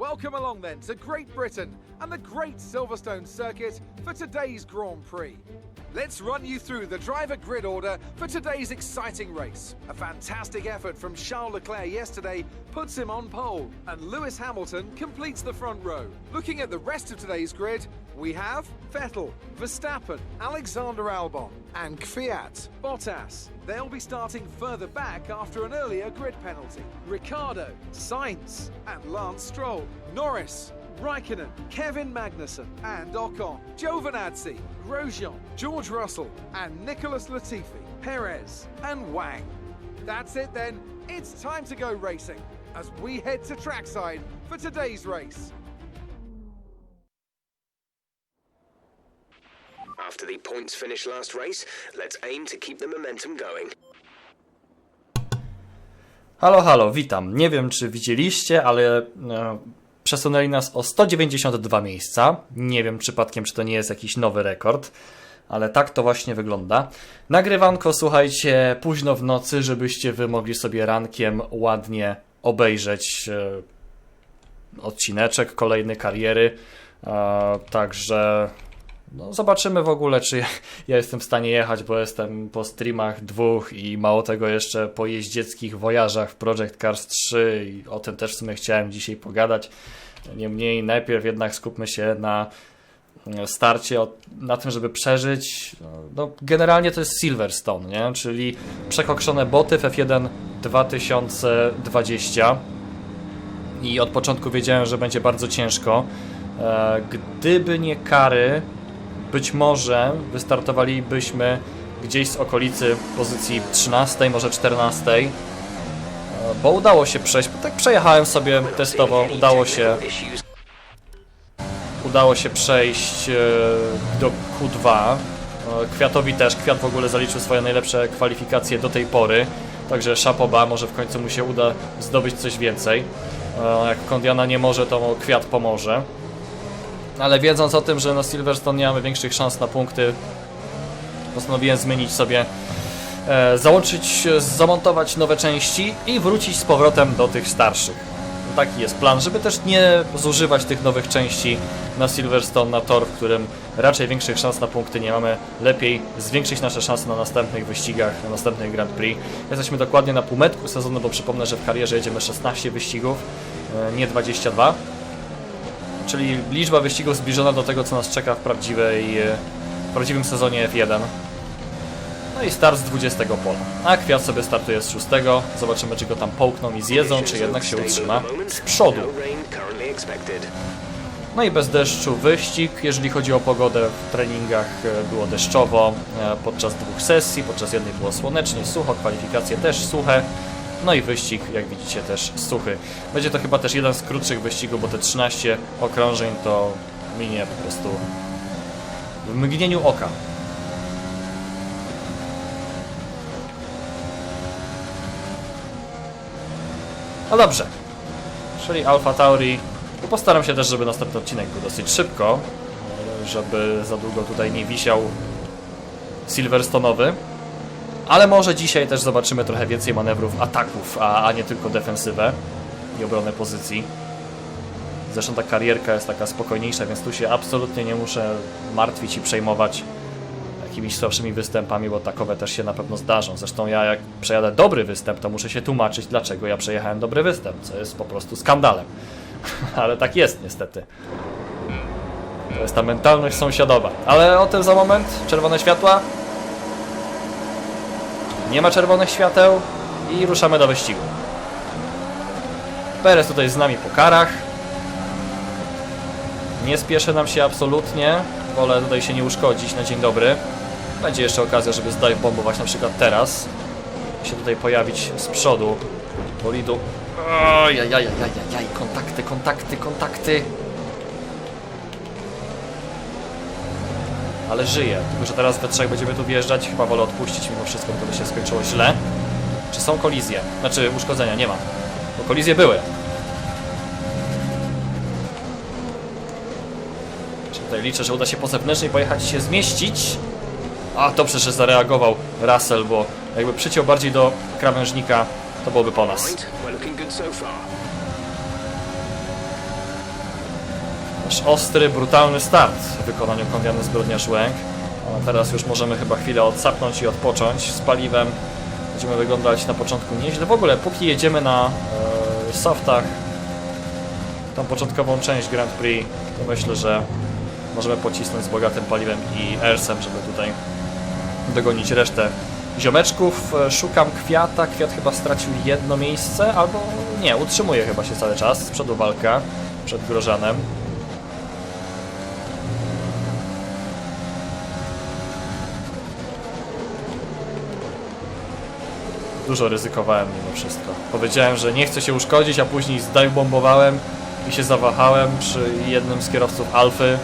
Welcome along then to Great Britain and the Great Silverstone Circuit for today's Grand Prix. Let's run you through the driver grid order for today's exciting race. A fantastic effort from Charles Leclerc yesterday puts him on pole, and Lewis Hamilton completes the front row. Looking at the rest of today's grid, we have Vettel, Verstappen, Alexander Albon, and Kvyat, Bottas. They'll be starting further back after an earlier grid penalty. Ricardo, Sainz, and Lance Stroll, Norris, Raikkonen, Kevin Magnussen, and Ocon, Giovinazzi, Grosjean, George Russell, and Nicholas Latifi, Perez, and Wang. That's it then. It's time to go racing as we head to trackside for today's race. After the points finish last race, let's aim to keep the momentum going. Halo, halo, witam. Nie wiem, czy widzieliście, ale e, przesunęli nas o 192 miejsca. Nie wiem przypadkiem, czy to nie jest jakiś nowy rekord, ale tak to właśnie wygląda. Nagrywanko, słuchajcie, późno w nocy, żebyście wy mogli sobie rankiem ładnie obejrzeć e, odcineczek kolejny kariery. E, także no, zobaczymy w ogóle, czy ja, ja jestem w stanie jechać, bo jestem po streamach dwóch i mało tego jeszcze po jeździeckich wojażach w Project Cars 3 i o tym też w sumie chciałem dzisiaj pogadać. Niemniej najpierw jednak skupmy się na e, starcie, na tym, żeby przeżyć. No, generalnie to jest Silverstone, nie? czyli przekokszone boty w F1 2020 i od początku wiedziałem, że będzie bardzo ciężko. E, Gdyby nie kary, być może wystartowalibyśmy gdzieś z okolicy pozycji 13, może 14. E, Bo udało się przejść, bo tak przejechałem sobie testowo, udało się, udało się przejść e, do Q2. E, Kwiatowi też, Kwiat w ogóle zaliczył swoje najlepsze kwalifikacje do tej pory. Także szapoba, może w końcu mu się uda zdobyć coś więcej. Jak Kondiana nie może, to Kwiat pomoże. Ale wiedząc o tym, że na Silverstone nie mamy większych szans na punkty, postanowiłem zmienić sobie, e, załączyć, zamontować nowe części i wrócić z powrotem do tych starszych. No Taki jest plan, żeby też nie zużywać tych nowych części na Silverstone, na tor, w którym raczej większych szans na punkty nie mamy. Lepiej zwiększyć nasze szanse na następnych wyścigach, na następnych Grand Prix. Jesteśmy dokładnie na półmetku sezonu, bo przypomnę, że w karierze jedziemy 16 wyścigów, e, nie 22 czyli liczba wyścigów zbliżona do tego, co nas czeka w prawdziwej, e, w prawdziwym sezonie F1. No i start z 20 pola. A Kwiat sobie startuje z 6. Zobaczymy, czy go tam połkną i zjedzą, czy jednak się utrzyma z przodu. No i bez deszczu wyścig. Jeżeli chodzi o pogodę, w treningach e, było deszczowo e, podczas dwóch sesji. Podczas jednej było słonecznie, sucho, kwalifikacje też suche. No i wyścig, jak widzicie, też suchy. Będzie to chyba też jeden z krótszych wyścigów, bo te 13 okrążeń to minie po prostu w mgnieniu oka. No dobrze. Czyli Alfa Tauri. Postaram się też, żeby następny odcinek był dosyć szybko, żeby za długo tutaj nie wisiał Silverstone'owy. Ale może dzisiaj też zobaczymy trochę więcej manewrów ataków, a, a nie tylko defensywę i obronę pozycji. Zresztą ta karierka jest taka spokojniejsza, więc tu się absolutnie nie muszę martwić i przejmować jakimiś słabszymi występami, bo takowe też się na pewno zdarzą. Zresztą ja jak przejadę dobry występ, to muszę się tłumaczyć, dlaczego ja przejechałem dobry występ, co jest po prostu skandalem. Ale tak jest niestety. To jest ta mentalność sąsiadowa. Ale o tym za moment. Czerwone światła. Nie ma czerwonych świateł i ruszamy do wyścigu. Perez tutaj z nami po karach. Nie spieszy nam się absolutnie. Wolę tutaj się nie uszkodzić na dzień dobry. Będzie jeszcze okazja, żeby zdać bombować na przykład teraz. Się tutaj pojawić z przodu bolidu. Ojajajajajaj, kontakty, kontakty, kontakty. Ale żyje, tylko że teraz we trzech będziemy tu wjeżdżać. Chyba wolę odpuścić mimo wszystko, bo to by się skończyło źle. Czy są kolizje? Znaczy uszkodzenia, nie ma. Bo kolizje były. Czy tutaj liczę, że uda się po zewnętrznej pojechać i się zmieścić. A dobrze, że zareagował Russell, bo jakby przyciął bardziej do krawężnika, to byłoby po nas. Ostry, brutalny start w wykonaniu konwiany zbrodniarz Łęk. A teraz już możemy chyba chwilę odsapnąć i odpocząć z paliwem. Będziemy wyglądać na początku nieźle. W ogóle, póki jedziemy na e, softach, tą początkową część Grand Prix, to myślę, że możemy pocisnąć z bogatym paliwem i airsem, żeby tutaj dogonić resztę ziomeczków. E, Szukam kwiata. Kwiat chyba stracił jedno miejsce, albo nie, utrzymuje chyba się cały czas. Z przodu walka przed Grożanem. Dużo ryzykowałem mimo wszystko. Powiedziałem, że nie chcę się uszkodzić, a później zdajbombowałem i się zawahałem przy jednym z kierowców Alfy.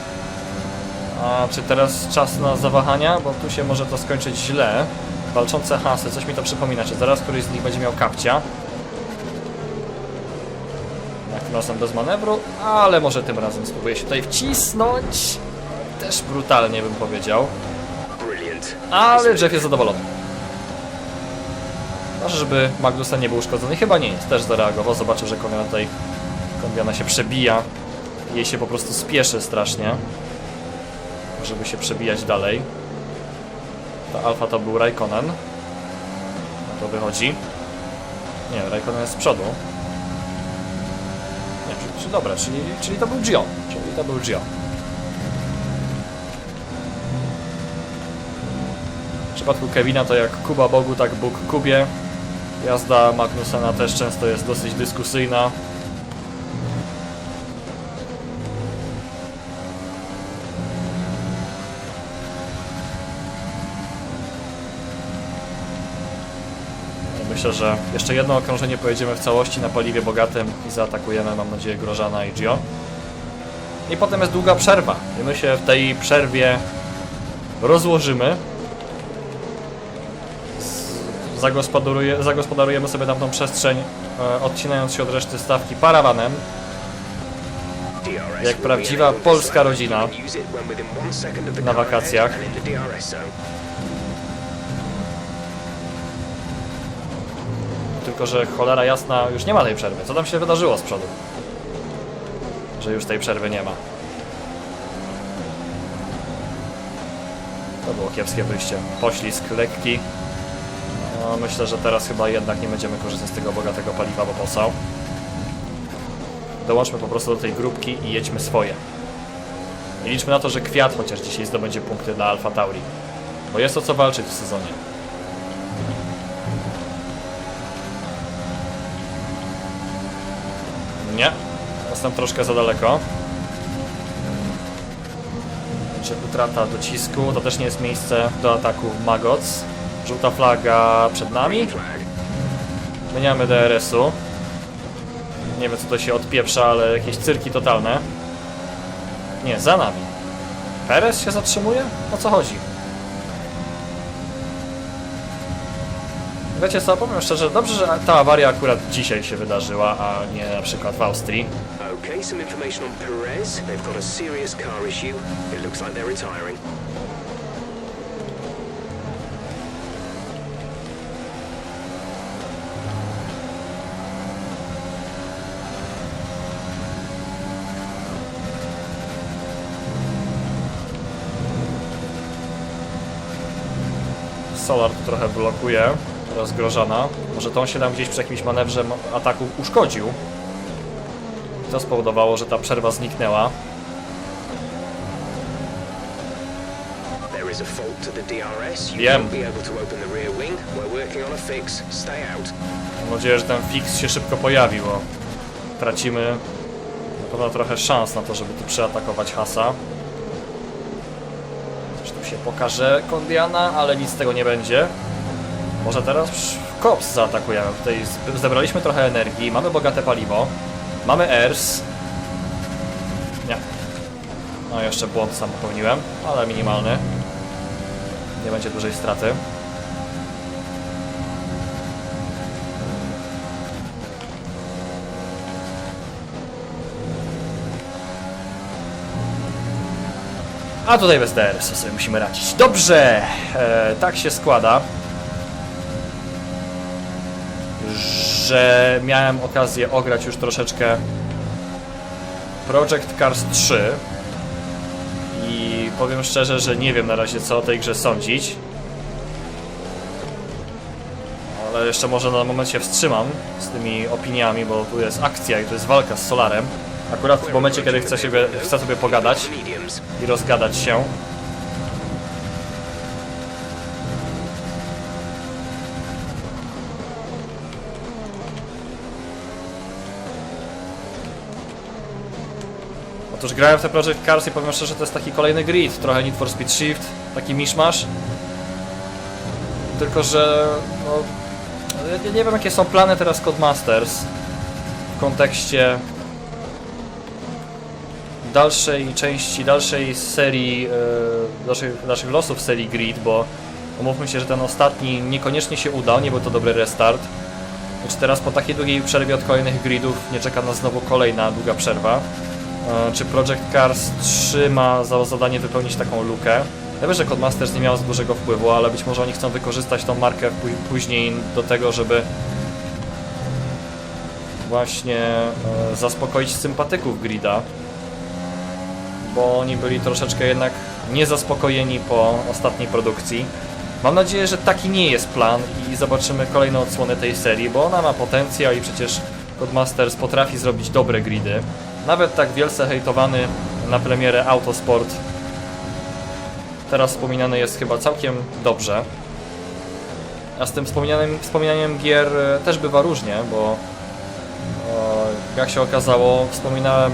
A czy teraz czas na zawahania? Bo tu się może to skończyć źle. Walczące hasy, coś mi to przypomina. Czy zaraz któryś z nich będzie miał kapcia? Jak tym razem bez manewru, ale może tym razem spróbuję się tutaj wcisnąć. Też brutalnie bym powiedział. Brilliant. Ale Jeff jest zadowolony. Może, żeby Magnusa nie był uszkodzony. Chyba nie jest. Też zareagował. Zobaczył, że Konwiana tutaj... Konwiana się przebija. Jej się po prostu spieszy strasznie. Żeby się przebijać dalej. Ta Alfa to był Raikkonen. No to wychodzi. Nie, Raikkonen jest z przodu. Nie, czyli dobra, czyli, czyli to był Gio. Czyli to był Gio. W przypadku Kevina to jak Kuba Bogu, tak Bóg Kubie. Jazda Magnusena też często jest dosyć dyskusyjna. Myślę, że jeszcze jedno okrążenie pojedziemy w całości na paliwie bogatym i zaatakujemy, mam nadzieję, Grożana i Gio. I potem jest długa przerwa. I my się w tej przerwie rozłożymy. Zagospodaruje, zagospodarujemy sobie tamtą przestrzeń, e, odcinając się od reszty stawki parawanem. Jak prawdziwa polska rodzina na wakacjach. Tylko, że cholera jasna, już nie ma tej przerwy. Co tam się wydarzyło z przodu? Że już tej przerwy nie ma. To było kiepskie wyjście. Poślizg lekki. No, myślę, że teraz chyba jednak nie będziemy korzystać z tego bogatego paliwa, bo po? Dołączmy po prostu do tej grupki i jedźmy swoje. I liczmy na to, że Kwiat chociaż dzisiaj zdobędzie punkty dla Alfa Tauri. Bo jest o co walczyć w sezonie. Nie. Jestem troszkę za daleko. Będzie utrata docisku. To też nie jest miejsce do ataku Magoc. Żółta flaga przed nami. Zmieniamy DRS-u. Nie wiem co to się odpieprza, ale jakieś cyrki totalne. Nie, za nami. Perez się zatrzymuje? O co chodzi? Wiecie co, powiem szczerze, dobrze, że ta awaria akurat dzisiaj się wydarzyła, a nie na przykład w Austrii. Okay, some information on Perez. They've got a serious car issue. It looks like they're retiring. Solar trochę blokuje, rozgrożona. Może to on się tam gdzieś przy jakimś manewrze ataku uszkodził. To spowodowało, że ta przerwa zniknęła. Wiem. Mam nadzieję, że ten fix się szybko pojawi, bo tracimy na pewno trochę szans na to, żeby tu przeatakować Hasa. Się pokaże Kondiana, ale nic z tego nie będzie. Może teraz Kops zaatakujemy. Tutaj zebraliśmy trochę energii, mamy bogate paliwo, mamy ERS. Nie. No jeszcze błąd sam popełniłem, ale minimalny. Nie będzie dużej straty. A tutaj bez DRS sobie musimy radzić. Dobrze, e, tak się składa, że miałem okazję ograć już troszeczkę Project Cars 3 i powiem szczerze, że nie wiem na razie co o tej grze sądzić. Ale jeszcze może na moment się wstrzymam z tymi opiniami, bo tu jest akcja i tu jest walka z Solarem. Akurat w momencie, kiedy chcę sobie, chcę sobie pogadać i rozgadać się. Otóż grałem w te Project Cars i powiem szczerze, to jest taki kolejny grid, trochę Need for Speed Shift, taki miszmasz. Tylko, że no, nie wiem jakie są plany teraz Codemasters w kontekście dalszej części, dalszej serii, e, dalszych, naszych losów serii Grid, bo umówmy się, że ten ostatni niekoniecznie się udał, nie był to dobry restart. Więc teraz po takiej długiej przerwie od kolejnych gridów nie czeka nas znowu kolejna długa przerwa. E, Czy Project Cars 3 ma za zadanie wypełnić taką lukę? Ja wiem, że Codemasters nie miał za dużego wpływu, ale być może oni chcą wykorzystać tą markę pó- później do tego, żeby właśnie e, zaspokoić sympatyków Grida bo oni byli troszeczkę jednak niezaspokojeni po ostatniej produkcji. Mam nadzieję, że taki nie jest plan i zobaczymy kolejne odsłony tej serii, bo ona ma potencjał i przecież Codemasters potrafi zrobić dobre gridy. Nawet tak wielce hejtowany na premierę Autosport teraz wspominany jest chyba całkiem dobrze. A z tym wspominanym, wspominaniem gier e, też bywa różnie, bo jak się okazało, wspominałem,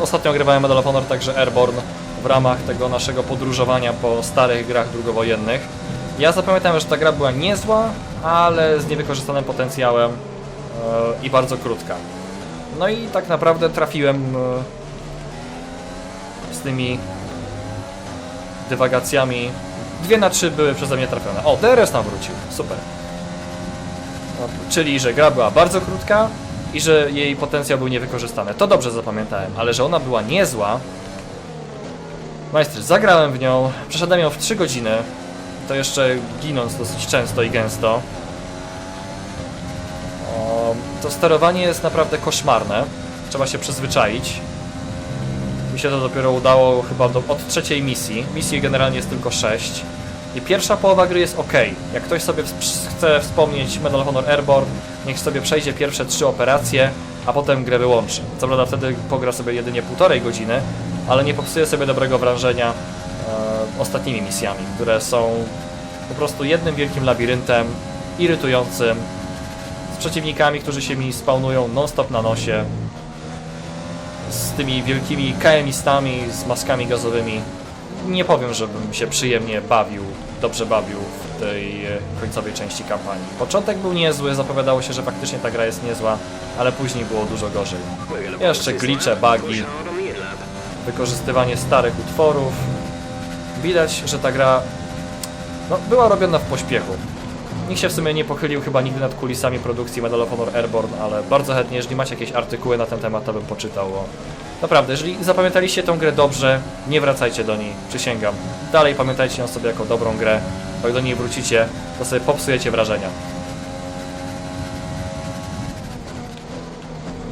ostatnio grywałem Medal of Honor także Airborne w ramach tego naszego podróżowania po starych grach drugowojennych. Ja zapamiętałem, że ta gra była niezła, ale z niewykorzystanym potencjałem e, i bardzo krótka. No i tak naprawdę trafiłem e, z tymi dywagacjami. Dwie na trzy były przeze mnie trafione. O, DRS nam wrócił. Super. No, Czyli, że gra była bardzo krótka i że jej potencjał był niewykorzystany. To dobrze zapamiętałem, ale że ona była niezła. Majstry, zagrałem w nią, przeszedłem ją w 3 godziny. To jeszcze ginąc dosyć często i gęsto. O, to sterowanie jest naprawdę koszmarne. Trzeba się przyzwyczaić. Mi się to dopiero udało chyba do, od trzeciej misji. Misji generalnie jest tylko 6. I pierwsza połowa gry jest ok. Jak ktoś sobie chce wspomnieć Medal of Honor Airborne, niech sobie przejdzie pierwsze trzy operacje, a potem grę wyłączy. Co prawda wtedy pogra sobie jedynie półtorej godziny, ale nie popsuje sobie dobrego wrażenia e, ostatnimi misjami, które są po prostu jednym wielkim labiryntem, irytującym, z przeciwnikami, którzy się mi spawnują non-stop na nosie, z tymi wielkimi KM-istami, z maskami gazowymi. Nie powiem, żebym się przyjemnie bawił, dobrze bawił w tej e, końcowej części kampanii. Początek był niezły, zapowiadało się, że faktycznie ta gra jest niezła, ale później było dużo gorzej. Jeszcze lab. bugi, wykorzystywanie starych utworów. Widać, że ta gra no, była robiona w pośpiechu. Nikt się w sumie nie pochylił chyba nigdy nad kulisami produkcji Medal of Honor Airborne, ale bardzo chętnie, jeżeli macie jakieś artykuły na ten temat, to bym poczytał. Bo naprawdę, jeżeli zapamiętaliście tę grę dobrze, nie wracajcie do niej, przysięgam. Dalej pamiętajcie ją sobie jako dobrą grę, bo jak do niej wrócicie, to sobie popsujecie wrażenia.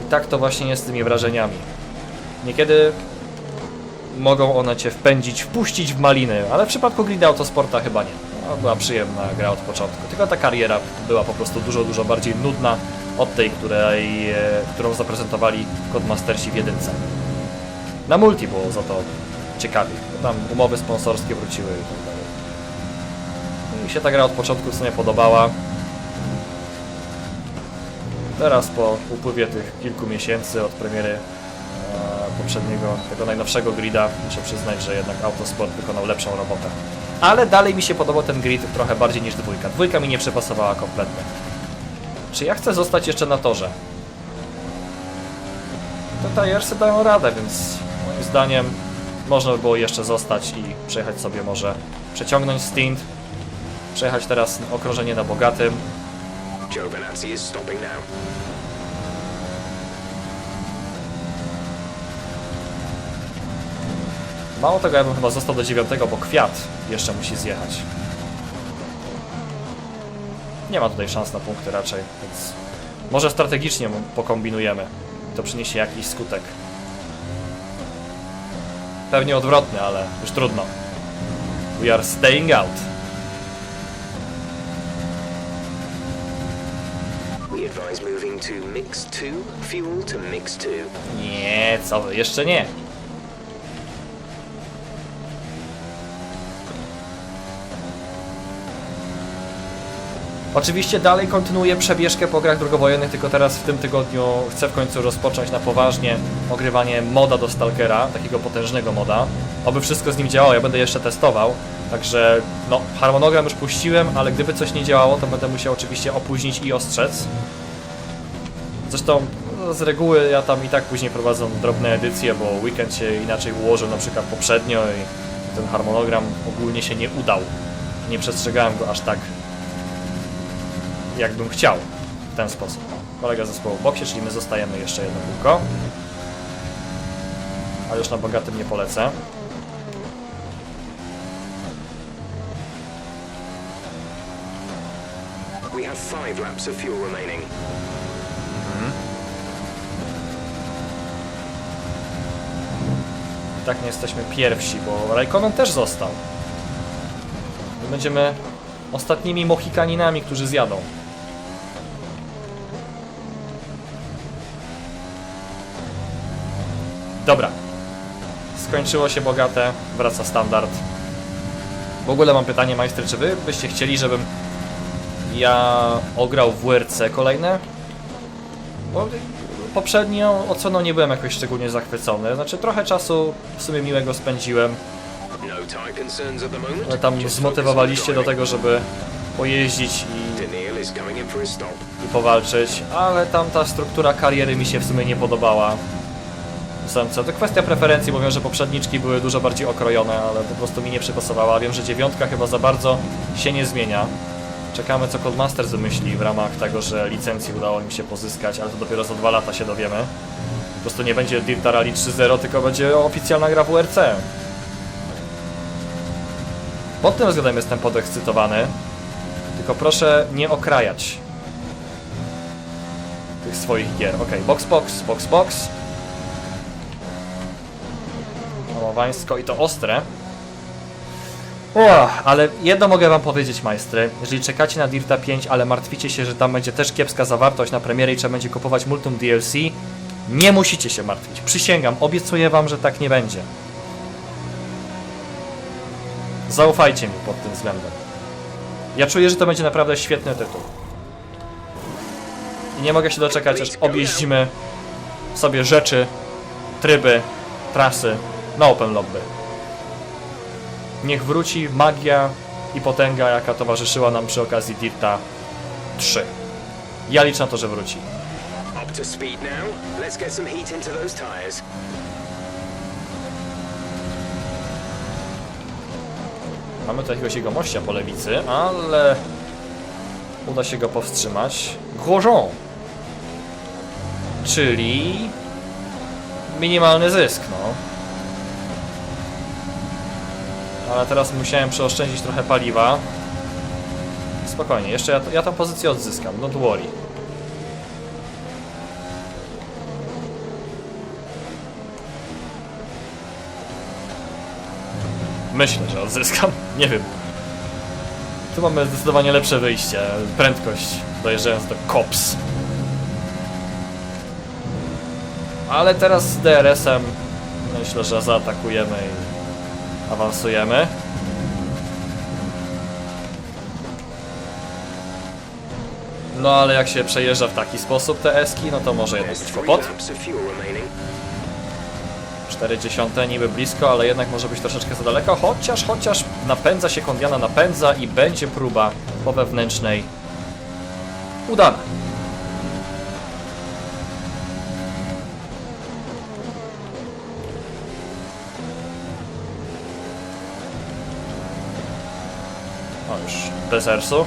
I tak to właśnie jest z tymi wrażeniami. Niekiedy mogą one cię wpędzić, wpuścić w maliny, ale w przypadku Grida Autosporta chyba nie. No, była przyjemna gra od początku, tylko ta kariera była po prostu dużo, dużo bardziej nudna od tej, której, e, którą zaprezentowali Codemastersi w jedynce. Na multi było za to ciekawiej, bo tam umowy sponsorskie wróciły i tak dalej. Mi się ta gra od początku w podobała. Teraz po upływie tych kilku miesięcy od premiery e, poprzedniego, tego najnowszego grida, muszę przyznać, że jednak Autosport wykonał lepszą robotę. Ale dalej mi się podobał ten grid trochę bardziej niż dwójka. Dwójka mi nie przepasowała kompletnie. Czy ja chcę zostać jeszcze na torze? Te Tiresy dają radę, więc zdaniem można by było jeszcze zostać i przejechać sobie może, przeciągnąć stint, przejechać teraz okrążenie na bogatym. Mało tego, ja bym chyba został do dziewiątego, bo kwiat jeszcze musi zjechać. Nie ma tutaj szans na punkty raczej, więc może strategicznie pokombinujemy. To przyniesie jakiś skutek. Pewnie odwrotny, ale już trudno. We are staying out. We advise moving to mix 2, fuel to mix 2. Nie, co wy, jeszcze nie. Oczywiście dalej kontynuuję przebieżkę po grach drugowojennych, tylko teraz w tym tygodniu chcę w końcu rozpocząć na poważnie ogrywanie moda do Stalkera, takiego potężnego moda. Oby wszystko z nim działało, ja będę jeszcze testował, także no, harmonogram już puściłem, ale gdyby coś nie działało, to będę musiał oczywiście opóźnić i ostrzec. Zresztą no, z reguły ja tam i tak później prowadzę drobne edycje, bo weekend się inaczej ułożył na przykład poprzednio i ten harmonogram ogólnie się nie udał. Nie przestrzegałem go aż tak, jakbym chciał w ten sposób. Kolega zespołu w boksie, czyli my zostajemy jeszcze jedno kółko. Ale już na bogatym nie polecę. We have 5 laps of fuel remaining. I tak nie jesteśmy pierwsi, bo Raikkonen też został. My będziemy ostatnimi Mohikaninami, którzy zjadą. Dobra. Skończyło się bogate, wraca standard. W ogóle mam pytanie, majstry, czy wy byście chcieli, żebym ja ograł w WRC kolejne? Bo poprzednią oceną nie byłem jakoś szczególnie zachwycony. Znaczy trochę czasu w sumie miłego spędziłem, ale tam zmotywowaliście do tego, żeby pojeździć i, i powalczyć, ale tam ta struktura kariery mi się w sumie nie podobała. To kwestia preferencji, bo wiem, że poprzedniczki były dużo bardziej okrojone, ale po prostu mi nie przypasowała. Wiem, że dziewiątka chyba za bardzo się nie zmienia. Czekamy, co Codemasters wymyśli w ramach tego, że licencji udało im się pozyskać, ale to dopiero za dwa lata się dowiemy. Po prostu nie będzie Dirta Rally 3.0, tylko będzie oficjalna gra WRC. Pod tym względem jestem podekscytowany. Tylko proszę nie okrajać tych swoich gier. Ok, box, box, box, box. Hamowańsko i to ostre. O, ale jedno mogę wam powiedzieć, majstry. Jeżeli czekacie na Dirta 5, ale martwicie się, że tam będzie też kiepska zawartość na premierę i trzeba będzie kupować multum DLC, nie musicie się martwić. Przysięgam, obiecuję wam, że tak nie będzie. Zaufajcie mi pod tym względem. Ja czuję, że to będzie naprawdę świetny tytuł. I nie mogę się doczekać, aż objeździmy sobie rzeczy, tryby, trasy na open lobby. Niech wróci magia i potęga, jaka towarzyszyła nam przy okazji Dirta 3. Ja liczę na to, że wróci. Up to speed now. Let's get some heat into those tires. Mamy tu jakiegoś jego mościa po lewicy, ale uda się go powstrzymać. Grosjean. Czyli minimalny zysk, no. Ale teraz musiałem przeoszczędzić trochę paliwa. Spokojnie, jeszcze ja, ja tą pozycję odzyskam, don't worry. Myślę, że odzyskam. Nie wiem. Tu mamy zdecydowanie lepsze wyjście. Prędkość, dojeżdżając do Kops. Ale teraz z DRS-em myślę, że zaatakujemy i awansujemy. No ale jak się przejeżdża w taki sposób te eski, no to może jednak być kłopot. laps of fuel remaining. 40 niby blisko, ale jednak może być troszeczkę za daleko, chociaż, chociaż napędza się Kondiana, napędza i będzie próba po wewnętrznej udana. O, już bez ersu.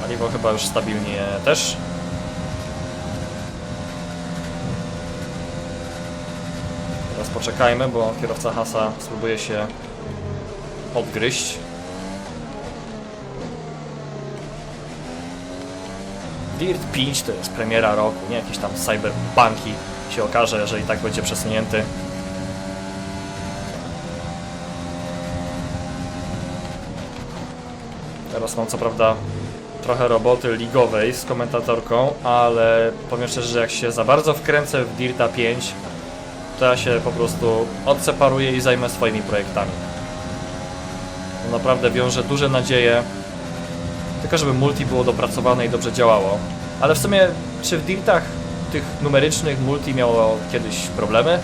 Paliwo chyba już stabilnie też. Teraz poczekajmy, bo kierowca Hasa spróbuje się odgryźć. Dirt 5 to jest premiera roku, nie jakieś tam cyberpunki się okaże, jeżeli tak będzie przesunięty. Teraz mam co prawda trochę roboty ligowej z komentatorką, ale powiem szczerze, że jak się za bardzo wkręcę w Dirta 5, to ja się po prostu odseparuję i zajmę swoimi projektami. To naprawdę wiąże duże nadzieje, tylko żeby multi było dopracowane i dobrze działało. Ale w sumie, czy w Dirtach tych numerycznych multi miało kiedyś problemy?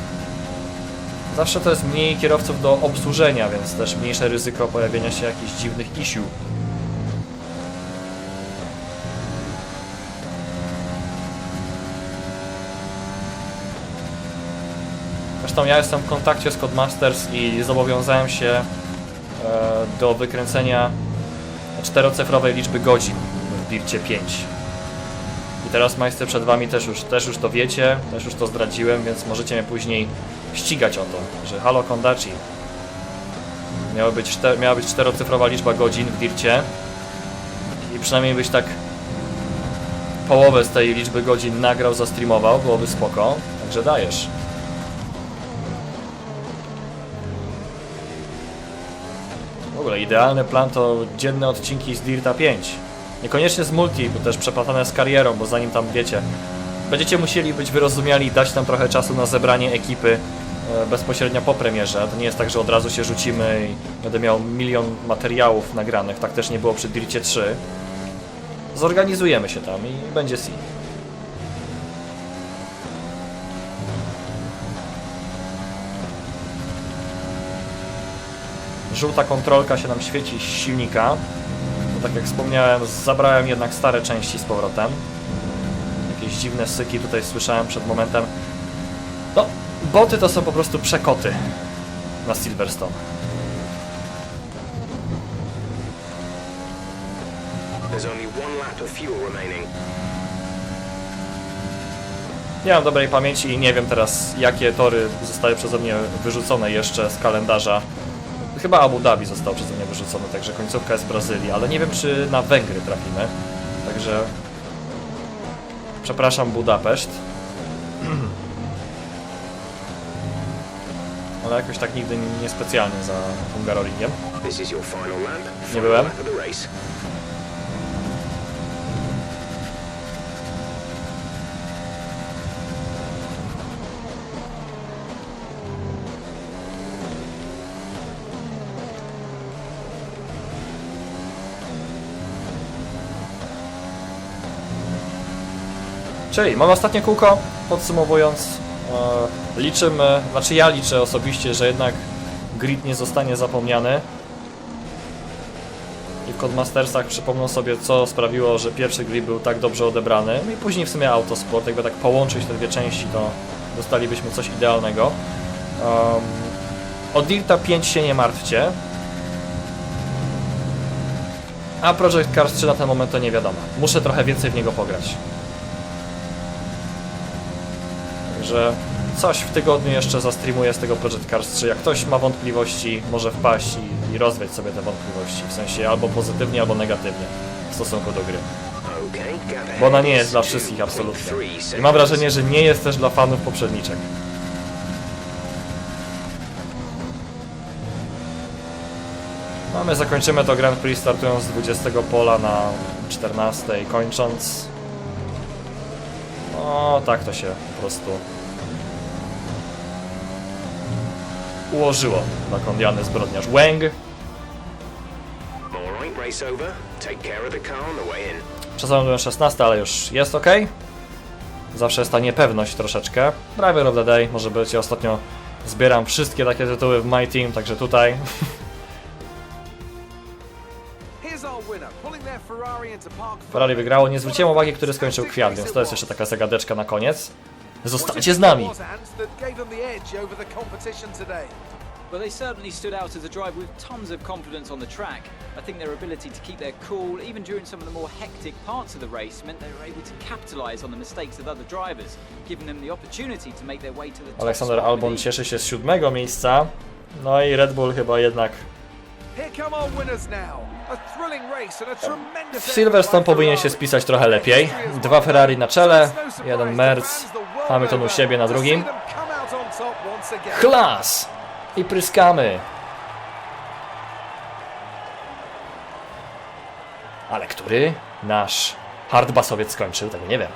Zawsze to jest mniej kierowców do obsłużenia, więc też mniejsze ryzyko pojawienia się jakichś dziwnych issue. Zresztą ja jestem w kontakcie z Codemasters i zobowiązałem się e, do wykręcenia czterocyfrowej liczby godzin w Dircie 5. I teraz Majster przed wami też już, też już to wiecie, też już to zdradziłem, więc możecie mnie później ścigać o to, że halo Kondachi. Miała być, czter, miała być czterocyfrowa liczba godzin w Dircie i przynajmniej byś tak połowę z tej liczby godzin nagrał, zastreamował, byłoby spoko, także dajesz. Idealny plan to dzienne odcinki z Dirta 5. Niekoniecznie z multi, bo też przeplatane z karierą, bo zanim tam wiecie, będziecie musieli być wyrozumiali i dać nam trochę czasu na zebranie ekipy e, bezpośrednio po premierze. To nie jest tak, że od razu się rzucimy i będę miał milion materiałów nagranych. Tak też nie było przy Dircie 3. Zorganizujemy się tam i będzie si. Żółta kontrolka się nam świeci z silnika. Bo tak jak wspomniałem, zabrałem jednak stare części z powrotem. Jakieś dziwne syki tutaj słyszałem przed momentem. No, boty to są po prostu przekoty na Silverstone. Nie mam dobrej pamięci i nie wiem teraz, jakie tory zostały przeze mnie wyrzucone jeszcze z kalendarza. Chyba Abu Dhabi został przeze mnie wyrzucony, także końcówka jest Brazylii, ale nie wiem, czy na Węgry trafimy. Także przepraszam Budapeszt. Ale jakoś tak nigdy niespecjalnie za Hungaroringiem. Nie byłem. Czyli mamy ostatnie kółko, podsumowując, e, liczymy, znaczy ja liczę osobiście, że jednak grid nie zostanie zapomniany. I w Codemastersach przypomną sobie, co sprawiło, że pierwszy grid był tak dobrze odebrany. No i później w sumie Autosport, jakby tak połączyć te dwie części, to dostalibyśmy coś idealnego. Um, o Dirta 5 się nie martwcie. A Project Cars 3 na ten moment to nie wiadomo. Muszę trochę więcej w niego pograć. Także coś w tygodniu jeszcze zastreamuję z tego Project Cars 3. Jak ktoś ma wątpliwości, może wpaść i, i rozwiać sobie te wątpliwości. W sensie albo pozytywnie, albo negatywnie w stosunku do gry. Bo ona nie jest dla wszystkich absolutnie. 2.3 I mam wrażenie, że nie jest też dla fanów poprzedniczek. No my zakończymy to Grand Prix startując z 20 pola na 14, kończąc. O, tak to się po prostu ułożyło na kondiany zbrodniarz. Wang Alright, race over. Take care of the car on the way in. Czasem byłem 16, ale już jest ok. Zawsze jest ta niepewność troszeczkę. Driver of the Day, może być. Ja ostatnio zbieram wszystkie takie tytuły w My Team, także tutaj. Ferrari wygrało. Nie zwróciłem uwagi, który skończył kwiat, więc to jest jeszcze taka zagadeczka na koniec. Zostańcie z nami! Well, they certainly stood out as a driver with tons of confidence on the track. I think their ability to keep their cool, even during some of the more hectic parts of the race, meant they were able to capitalise on the mistakes of other drivers, giving them the opportunity to make their way to the top Aleksander Albon cieszy się z siódmego miejsca. No i Red Bull chyba jednak Here come our winners now. A thrilling race and a tremendous w Silverstone powinien się spisać trochę lepiej. Dwa Ferrari na czele, jeden Merc, Hamilton u siebie na drugim. Chlas! I pryskamy. Ale który nasz hardbasowiec skończył, tego nie wiem.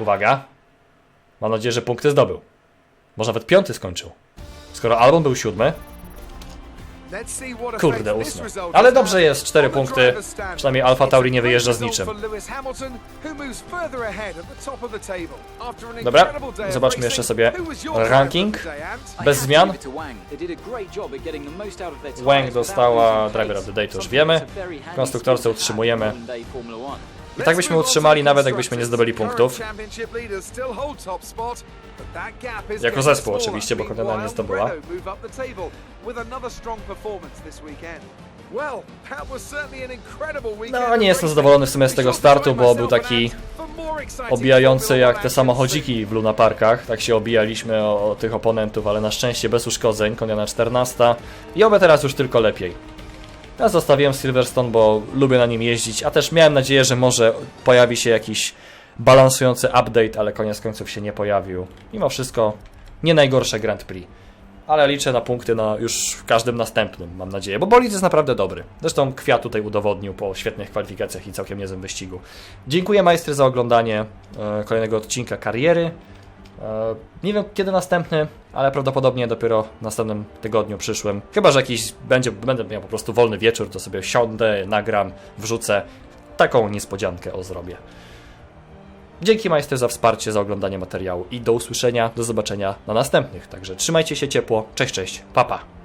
Uwaga. Mam nadzieję, że punkty zdobył. Może nawet piąty skończył. Skoro Albon był siódmy, Kurde, ósmy. Ale dobrze jest, cztery punkty. Przynajmniej Alfa Tauri nie wyjeżdża z niczym. Dobra, zobaczmy jeszcze sobie ranking. Bez zmian. Wang. Dostała Driver of the Day, to już wiemy. Konstruktorce utrzymujemy. I tak byśmy utrzymali, nawet jakbyśmy nie zdobyli punktów. Jako zespół oczywiście, bo Konrada nie zdobyła. No, nie jestem zadowolony w sumie z tego startu, bo był taki Obijający jak te samochodziki w Luna Parkach. Tak się obijaliśmy o, o tych oponentów, ale na szczęście bez uszkodzeń. Konia na 14. I oby teraz już tylko lepiej. Ja zostawiłem Silverstone, bo lubię na nim jeździć, a też miałem nadzieję, że może pojawi się jakiś balansujący update, ale koniec końców się nie pojawił. Mimo wszystko nie najgorsze Grand Prix. Ale liczę na punkty na już w każdym następnym, mam nadzieję, bo bolid jest naprawdę dobry. Zresztą Kwiat tutaj udowodnił po świetnych kwalifikacjach i całkiem niezłym wyścigu. Dziękuję majstry za oglądanie e, kolejnego odcinka kariery. E, nie wiem kiedy następny, ale prawdopodobnie dopiero w następnym tygodniu przyszłym. Chyba, że jakiś będzie, będę miał po prostu wolny wieczór, to sobie siądę, nagram, wrzucę. Taką niespodziankę o zrobię. Dzięki majstry za wsparcie, za oglądanie materiału i do usłyszenia, do zobaczenia na następnych. Także trzymajcie się ciepło, cześć, cześć, papa. Pa.